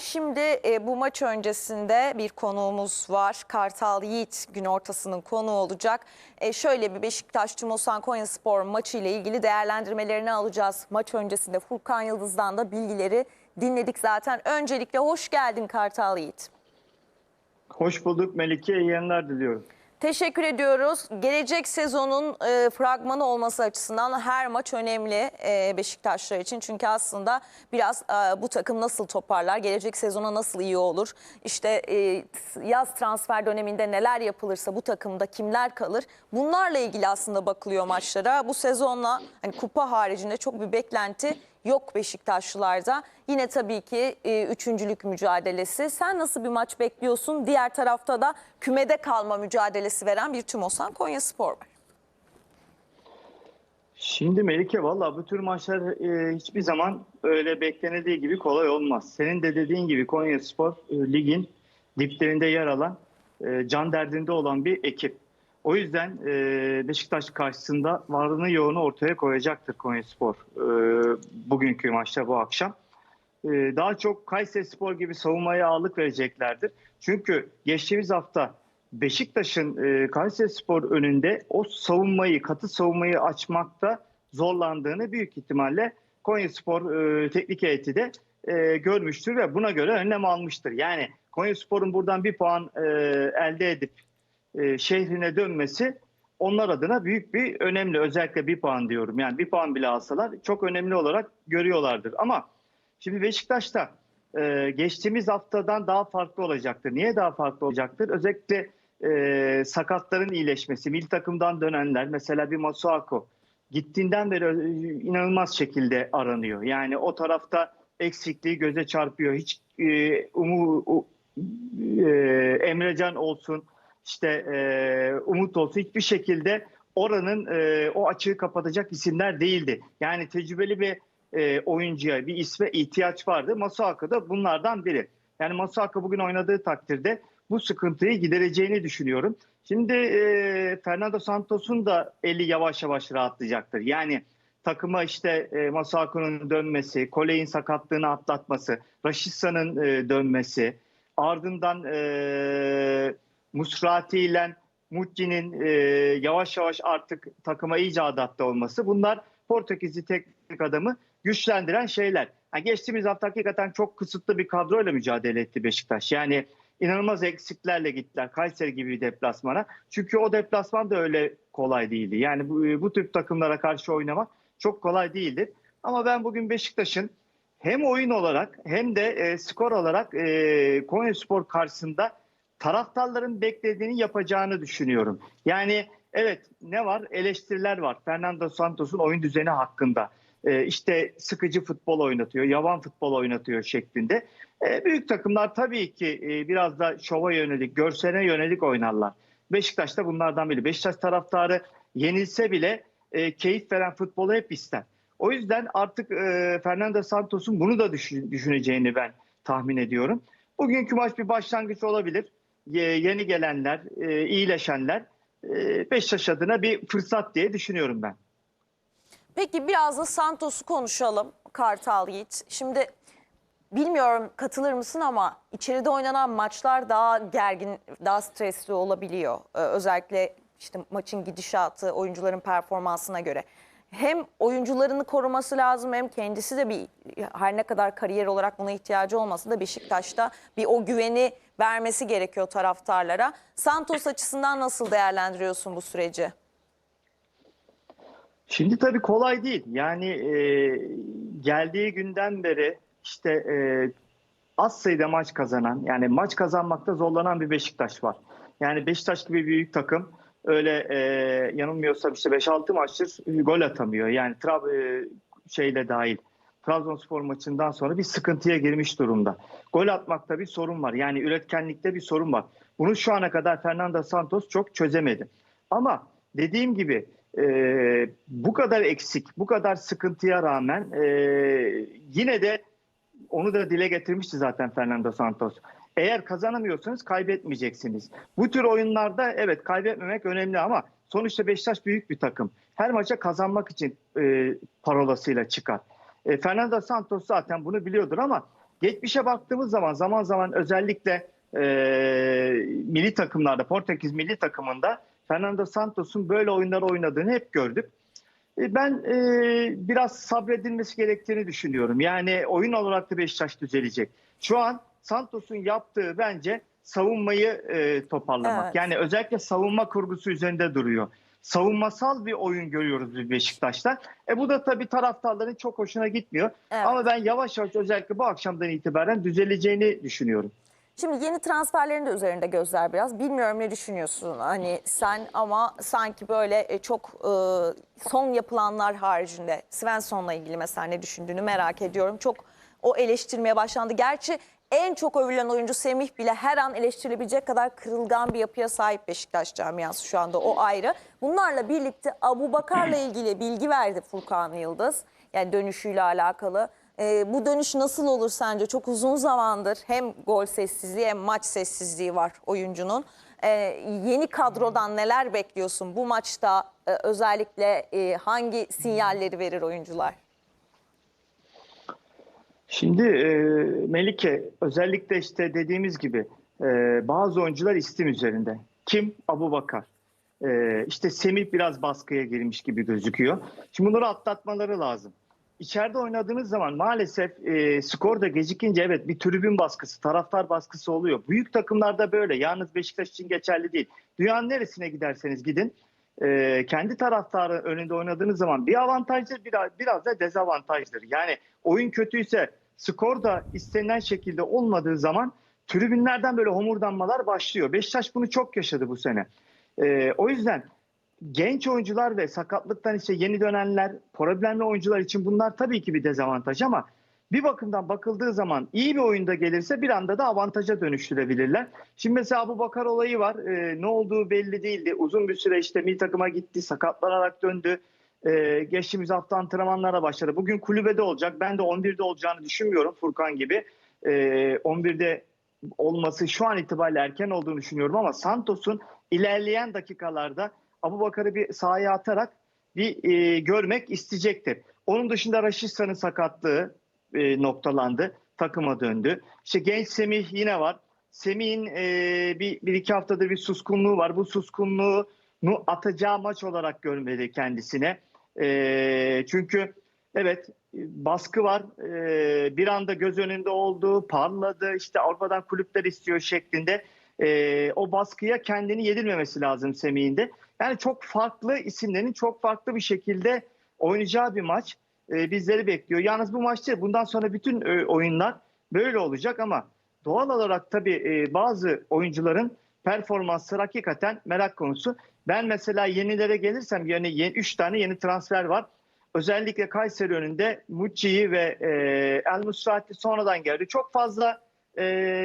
Şimdi e, bu maç öncesinde bir konuğumuz var. Kartal Yiğit gün ortasının konuğu olacak. E, şöyle bir Beşiktaş Tümosan Konyaspor maçı ile ilgili değerlendirmelerini alacağız. Maç öncesinde Furkan Yıldız'dan da bilgileri dinledik zaten. Öncelikle hoş geldin Kartal Yiğit. Hoş bulduk Melike. İyi yayınlar diliyorum. Teşekkür ediyoruz. Gelecek sezonun e, fragmanı olması açısından her maç önemli e, Beşiktaşlar için. Çünkü aslında biraz e, bu takım nasıl toparlar, gelecek sezona nasıl iyi olur, işte e, yaz transfer döneminde neler yapılırsa bu takımda kimler kalır bunlarla ilgili aslında bakılıyor maçlara. Bu sezonla hani kupa haricinde çok bir beklenti yok Beşiktaşlılarda. Yine tabii ki e, üçüncülük mücadelesi. Sen nasıl bir maç bekliyorsun? Diğer tarafta da kümede kalma mücadelesi veren bir Tümosan Konyaspor var. Şimdi Melike valla bu tür maçlar e, hiçbir zaman öyle beklenildiği gibi kolay olmaz. Senin de dediğin gibi Konyaspor e, ligin diplerinde yer alan, e, can derdinde olan bir ekip. O yüzden e, Beşiktaş karşısında varlığını yoğunu ortaya koyacaktır Konyaspor e, bugünkü maçta bu akşam. E, daha çok Kayseri Spor gibi savunmaya ağırlık vereceklerdir. Çünkü geçtiğimiz hafta Beşiktaş'ın e, Kayseri Spor önünde o savunmayı, katı savunmayı açmakta zorlandığını büyük ihtimalle Konyaspor e, teknik heyeti de e, görmüştür ve buna göre önlem almıştır. Yani Konyaspor'un buradan bir puan e, elde edip e, şehrine dönmesi onlar adına büyük bir önemli. Özellikle bir puan diyorum. Yani bir puan bile alsalar çok önemli olarak görüyorlardır. Ama şimdi Beşiktaş'ta e, geçtiğimiz haftadan daha farklı olacaktır. Niye daha farklı olacaktır? Özellikle e, sakatların iyileşmesi, milli takımdan dönenler, mesela bir Masuako gittiğinden beri e, inanılmaz şekilde aranıyor. Yani o tarafta eksikliği göze çarpıyor. Hiç e, umu, e, Emrecan olsun, işte e, Umut olsun hiçbir şekilde oranın e, o açığı kapatacak isimler değildi. Yani tecrübeli bir e, oyuncuya, bir isme ihtiyaç vardı. Masuaka da bunlardan biri. Yani Masuaka bugün oynadığı takdirde bu sıkıntıyı gidereceğini düşünüyorum. Şimdi e, Fernando Santos'un da eli yavaş yavaş rahatlayacaktır. Yani takıma işte e, Masuaka'nın dönmesi, Koley'in sakatlığını atlatması, Raşitsa'nın e, dönmesi, ardından e, Musrati ile Mucci'nin e, yavaş yavaş artık takıma iyice adapte olması. Bunlar Portekizli teknik adamı güçlendiren şeyler. Yani geçtiğimiz hafta hakikaten çok kısıtlı bir kadroyla mücadele etti Beşiktaş. Yani inanılmaz eksiklerle gittiler Kayseri gibi bir deplasmana. Çünkü o deplasman da öyle kolay değildi. Yani bu, bu tür takımlara karşı oynamak çok kolay değildi. Ama ben bugün Beşiktaş'ın hem oyun olarak hem de e, skor olarak e, Konyaspor karşısında taraftarların beklediğini yapacağını düşünüyorum. Yani evet ne var? Eleştiriler var. Fernando Santos'un oyun düzeni hakkında. Ee, işte sıkıcı futbol oynatıyor, yavan futbol oynatıyor şeklinde. Ee, büyük takımlar tabii ki e, biraz da şova yönelik, görsele yönelik oynarlar. Beşiktaş da bunlardan biri. Beşiktaş taraftarı yenilse bile e, keyif veren futbolu hep ister. O yüzden artık e, Fernando Santos'un bunu da düşün, düşüneceğini ben tahmin ediyorum. Bugünkü maç bir başlangıç olabilir. Ye, yeni gelenler, e, iyileşenler e, Beşiktaş adına bir fırsat diye düşünüyorum ben. Peki biraz da Santos'u konuşalım Kartal Yiğit. Şimdi bilmiyorum katılır mısın ama içeride oynanan maçlar daha gergin, daha stresli olabiliyor. Ee, özellikle işte maçın gidişatı, oyuncuların performansına göre. Hem oyuncularını koruması lazım hem kendisi de bir her ne kadar kariyer olarak buna ihtiyacı olmasa da Beşiktaş'ta bir o güveni vermesi gerekiyor taraftarlara. Santos açısından nasıl değerlendiriyorsun bu süreci? Şimdi tabii kolay değil. Yani e, geldiği günden beri işte e, az sayıda maç kazanan, yani maç kazanmakta zorlanan bir Beşiktaş var. Yani Beşiktaş gibi büyük takım öyle e, yanılmıyorsam işte 5-6 maçtır gol atamıyor. Yani Trab e, şeyle dahil. Trabzonspor maçından sonra bir sıkıntıya girmiş durumda. Gol atmakta bir sorun var. Yani üretkenlikte bir sorun var. Bunu şu ana kadar Fernando Santos çok çözemedi. Ama dediğim gibi e, bu kadar eksik, bu kadar sıkıntıya rağmen e, yine de onu da dile getirmişti zaten Fernando Santos. Eğer kazanamıyorsanız kaybetmeyeceksiniz. Bu tür oyunlarda evet kaybetmemek önemli ama sonuçta Beşiktaş büyük bir takım. Her maça kazanmak için e, parolasıyla çıkar. E, Fernando Santos zaten bunu biliyordur ama geçmişe baktığımız zaman zaman zaman özellikle e, milli takımlarda Portekiz milli takımında Fernando Santos'un böyle oyunlar oynadığını hep gördük. E, Ben e, biraz sabredilmesi gerektiğini düşünüyorum. Yani oyun olarak da Beşiktaş düzelecek. Şu an Santos'un yaptığı bence savunmayı e, toparlamak. Evet. Yani özellikle savunma kurgusu üzerinde duruyor. Savunmasal bir oyun görüyoruz biz Beşiktaş'ta. E bu da tabii taraftarların çok hoşuna gitmiyor. Evet. Ama ben yavaş yavaş özellikle bu akşamdan itibaren düzeleceğini düşünüyorum. Şimdi yeni transferlerin de üzerinde gözler biraz. Bilmiyorum ne düşünüyorsun hani sen ama sanki böyle e, çok e, son yapılanlar haricinde Svensson'la ilgili mesela ne düşündüğünü merak ediyorum. Çok o eleştirmeye başlandı. Gerçi en çok övülen oyuncu Semih bile her an eleştirilebilecek kadar kırılgan bir yapıya sahip Beşiktaş camiası şu anda o ayrı. Bunlarla birlikte Abu Bakar'la ilgili bilgi verdi Furkan Yıldız. Yani dönüşüyle alakalı. Ee, bu dönüş nasıl olur sence? Çok uzun zamandır hem gol sessizliği hem maç sessizliği var oyuncunun. Ee, yeni kadrodan neler bekliyorsun? Bu maçta e, özellikle e, hangi sinyalleri verir oyuncular? Şimdi e, Melike özellikle işte dediğimiz gibi e, bazı oyuncular istim üzerinde. Kim? Abu Bakar. E, işte Semih biraz baskıya girmiş gibi gözüküyor. Şimdi bunları atlatmaları lazım. İçeride oynadığınız zaman maalesef e, skor da gecikince evet bir tribün baskısı, taraftar baskısı oluyor. Büyük takımlarda böyle. Yalnız Beşiktaş için geçerli değil. Dünyanın neresine giderseniz gidin. E, kendi taraftarı önünde oynadığınız zaman bir avantajdır biraz, biraz da dezavantajdır. Yani oyun kötüyse skor da istenilen şekilde olmadığı zaman tribünlerden böyle homurdanmalar başlıyor. Beşiktaş bunu çok yaşadı bu sene. E, o yüzden genç oyuncular ve sakatlıktan işte yeni dönenler, problemli oyuncular için bunlar tabii ki bir dezavantaj ama bir bakımdan bakıldığı zaman iyi bir oyunda gelirse bir anda da avantaja dönüştürebilirler. Şimdi mesela bu Bakar olayı var. Ee, ne olduğu belli değildi. Uzun bir süre işte milli takıma gitti, sakatlanarak döndü. Ee, geçtiğimiz hafta antrenmanlara başladı. Bugün kulübede olacak. Ben de 11'de olacağını düşünmüyorum Furkan gibi. Ee, 11'de olması şu an itibariyle erken olduğunu düşünüyorum ama Santos'un ilerleyen dakikalarda Abu Bakar'ı bir sahaya atarak bir e, görmek isteyecektir. Onun dışında Raşista'nın sakatlığı e, noktalandı. Takıma döndü. İşte genç Semih yine var. Semih'in e, bir, bir iki haftadır bir suskunluğu var. Bu suskunluğunu atacağı maç olarak görmedi kendisine. E, çünkü evet baskı var. E, bir anda göz önünde oldu, parladı. İşte Avrupa'dan kulüpler istiyor şeklinde. E, o baskıya kendini yedirmemesi lazım Semih'in de. Yani çok farklı isimlerin çok farklı bir şekilde oynayacağı bir maç e, bizleri bekliyor. Yalnız bu maçta bundan sonra bütün e, oyunlar böyle olacak ama doğal olarak tabii e, bazı oyuncuların performansları hakikaten merak konusu. Ben mesela yenilere gelirsem yani 3 tane yeni transfer var. Özellikle Kayseri önünde Mucci'yi ve e, El Musrati sonradan geldi. Çok fazla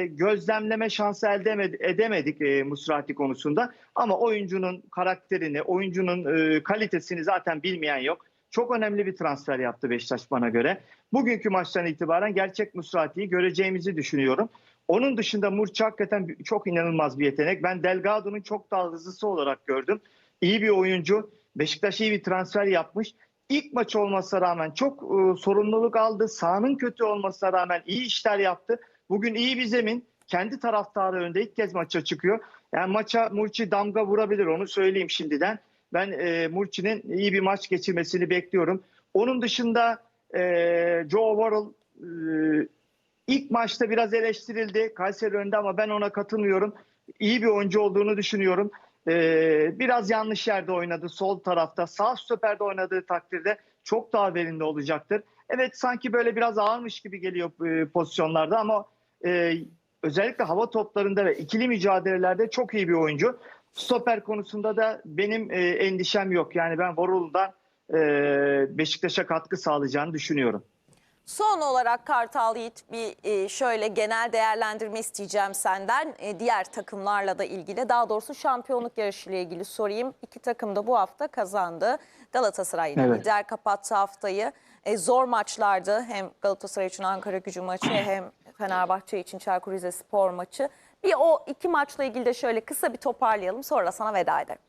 gözlemleme şansı elde emed- edemedik Musrati konusunda. Ama oyuncunun karakterini, oyuncunun kalitesini zaten bilmeyen yok. Çok önemli bir transfer yaptı Beşiktaş bana göre. Bugünkü maçtan itibaren gerçek Musrati'yi göreceğimizi düşünüyorum. Onun dışında Murçi hakikaten çok inanılmaz bir yetenek. Ben Delgado'nun çok daha hızlısı olarak gördüm. İyi bir oyuncu. Beşiktaş iyi bir transfer yapmış. İlk maç olmasına rağmen çok e, sorumluluk aldı. Sahanın kötü olmasına rağmen iyi işler yaptı. Bugün iyi bir zemin. Kendi taraftarı önünde ilk kez maça çıkıyor. Yani maça Murçi damga vurabilir onu söyleyeyim şimdiden. Ben e, Murçi'nin iyi bir maç geçirmesini bekliyorum. Onun dışında e, Joe Worrell e, ilk maçta biraz eleştirildi Kayseri önünde ama ben ona katılmıyorum. İyi bir oyuncu olduğunu düşünüyorum. E, biraz yanlış yerde oynadı sol tarafta. Sağ stoperde oynadığı takdirde çok daha verimli olacaktır. Evet sanki böyle biraz ağırmış gibi geliyor e, pozisyonlarda ama e, özellikle hava toplarında ve ikili mücadelelerde çok iyi bir oyuncu. Stoper konusunda da benim e, endişem yok. Yani ben Vorul'dan e, Beşiktaş'a katkı sağlayacağını düşünüyorum. Son olarak Kartal Yiğit bir e, şöyle genel değerlendirme isteyeceğim senden. E, diğer takımlarla da ilgili daha doğrusu şampiyonluk yarışıyla ilgili sorayım. İki takım da bu hafta kazandı. Galatasaray Evet. lider kapattı haftayı. E, zor maçlardı hem Galatasaray için Ankara gücü maçı hem Fenerbahçe için Çaykur Rizespor maçı. Bir o iki maçla ilgili de şöyle kısa bir toparlayalım sonra sana veda ederim.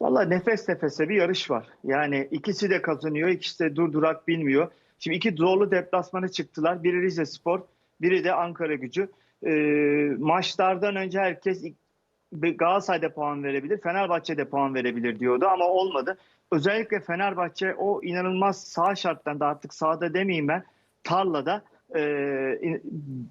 Valla nefes nefese bir yarış var. Yani ikisi de kazanıyor, ikisi de durdurak bilmiyor. Şimdi iki zorlu deplasmana çıktılar. Biri Rize Spor, biri de Ankara gücü. Ee, maçlardan önce herkes Galatasaray'da puan verebilir, Fenerbahçe'de puan verebilir diyordu ama olmadı. Özellikle Fenerbahçe o inanılmaz sağ şartlarında artık sahada demeyeyim ben tarlada e,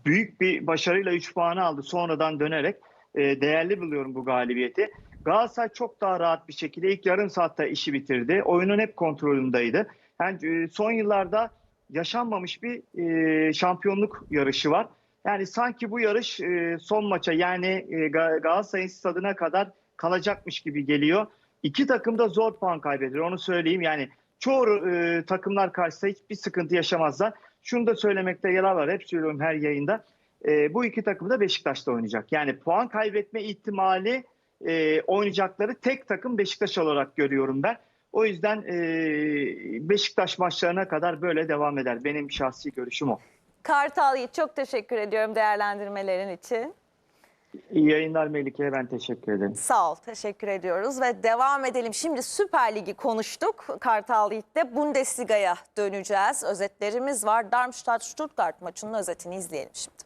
büyük bir başarıyla 3 puanı aldı sonradan dönerek. E, değerli buluyorum bu galibiyeti. Galatasaray çok daha rahat bir şekilde ilk yarım saatte işi bitirdi. Oyunun hep kontrolündeydi. Yani e, son yıllarda yaşanmamış bir şampiyonluk yarışı var. Yani sanki bu yarış son maça yani Ga- Galatasaray'ın stadına kadar kalacakmış gibi geliyor. İki takım da zor puan kaybediyor onu söyleyeyim. Yani çoğu e, takımlar karşısında hiçbir sıkıntı yaşamazlar. Şunu da söylemekte yarar var. Hep söylüyorum her yayında. E, bu iki takım da Beşiktaş'ta oynayacak. Yani puan kaybetme ihtimali e, oynayacakları tek takım Beşiktaş olarak görüyorum ben. O yüzden e, Beşiktaş maçlarına kadar böyle devam eder. Benim şahsi görüşüm o. Kartal çok teşekkür ediyorum değerlendirmelerin için. İyi yayınlar Melike. Ben teşekkür ederim. Sağ ol, teşekkür ediyoruz ve devam edelim. Şimdi Süper Lig'i konuştuk Kartal Yiğit'te. Bundesliga'ya döneceğiz. Özetlerimiz var. Darmstadt-Stuttgart maçının özetini izleyelim şimdi.